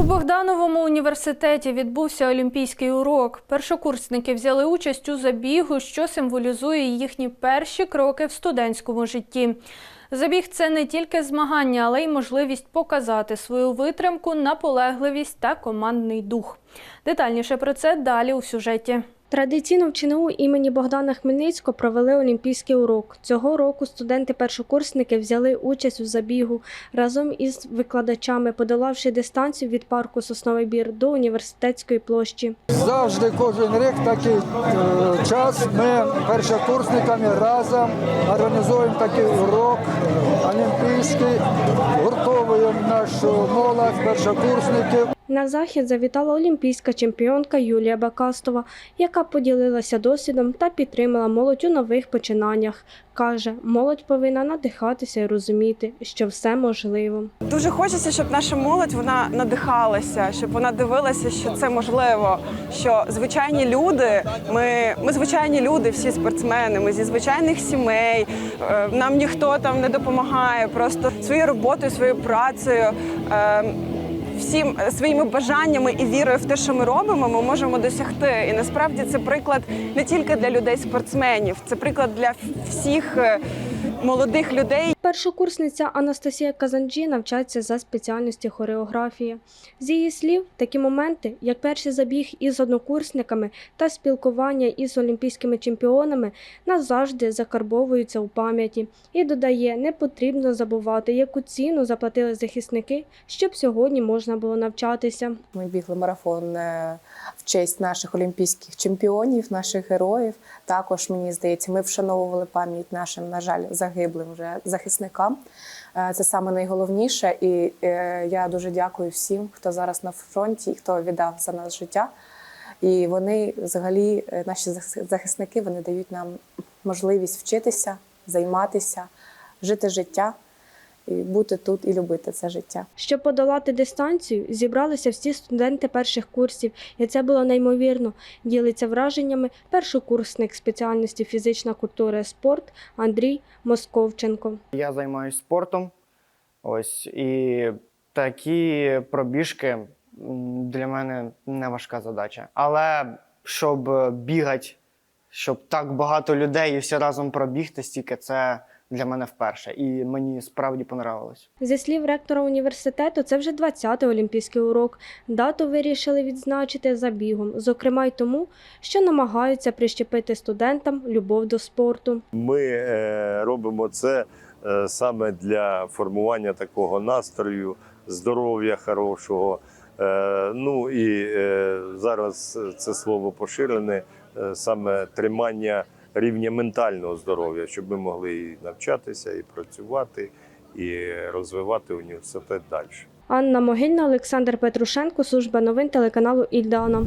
У Богдановому університеті відбувся олімпійський урок. Першокурсники взяли участь у забігу, що символізує їхні перші кроки в студентському житті. Забіг це не тільки змагання, але й можливість показати свою витримку, наполегливість та командний дух. Детальніше про це далі у сюжеті. Традиційно в ЧНУ імені Богдана Хмельницького провели олімпійський урок. Цього року студенти-першокурсники взяли участь у забігу разом із викладачами, подолавши дистанцію від парку Сосновий Бір до університетської площі. Завжди кожен рік такий е, час ми першокурсниками разом організуємо такий урок олімпійський, гуртовуємо нашу молодь, першокурсників. На захід завітала олімпійська чемпіонка Юлія Бакастова, яка поділилася досвідом та підтримала молодь у нових починаннях. Каже, молодь повинна надихатися і розуміти, що все можливо. Дуже хочеться, щоб наша молодь вона надихалася, щоб вона дивилася, що це можливо. Що звичайні люди, ми, ми звичайні люди, всі спортсмени, ми зі звичайних сімей. е, Нам ніхто там не допомагає. Просто своєю роботою, своєю працею. Всім е, своїми бажаннями і вірою в те, що ми робимо, ми можемо досягти. І насправді це приклад не тільки для людей-спортсменів, це приклад для всіх е, молодих людей, Першокурсниця Анастасія Казанджі навчається за спеціальності хореографії. З її слів, такі моменти, як перший забіг із однокурсниками та спілкування із олімпійськими чемпіонами, назавжди закарбовуються у пам'яті. І додає, не потрібно забувати, яку ціну заплатили захисники, щоб сьогодні можна було навчатися. Ми бігли марафон е, в честь наших олімпійських чемпіонів, наших героїв. Також мені здається, ми вшановували пам'ять нашим, на жаль, загиблим вже захисникам. Е, Це саме найголовніше. І е, я дуже дякую всім, хто зараз на фронті, хто віддав за нас життя. І вони, взагалі, е, наші захис- захисники, вони дають нам можливість вчитися, займатися, жити життя і бути тут і любити це життя. Щоб подолати дистанцію, зібралися всі студенти перших курсів, і це було неймовірно. Ділиться враженнями першокурсник спеціальності фізична культура і спорт Андрій Московченко. Я займаюся спортом. Ось і такі пробіжки для мене не важка задача. Але щоб бігати, щоб так багато людей і всі разом пробігти, стільки це для мене вперше. І мені справді понравилось. Зі слів ректора університету, це вже 20-й олімпійський урок. Дату вирішили відзначити забігом, зокрема й тому, що намагаються прищепити студентам любов до спорту. Ми е, робимо це е, саме для формування такого настрою, здоров'я хорошого. Е, ну і е, зараз це слово поширене е, саме тримання рівня ментального здоров'я, щоб ми могли і навчатися, і працювати, і розвивати університет далі. Анна Могильна, Олександр Петрушенко, служба новин телеканалу Ільдана.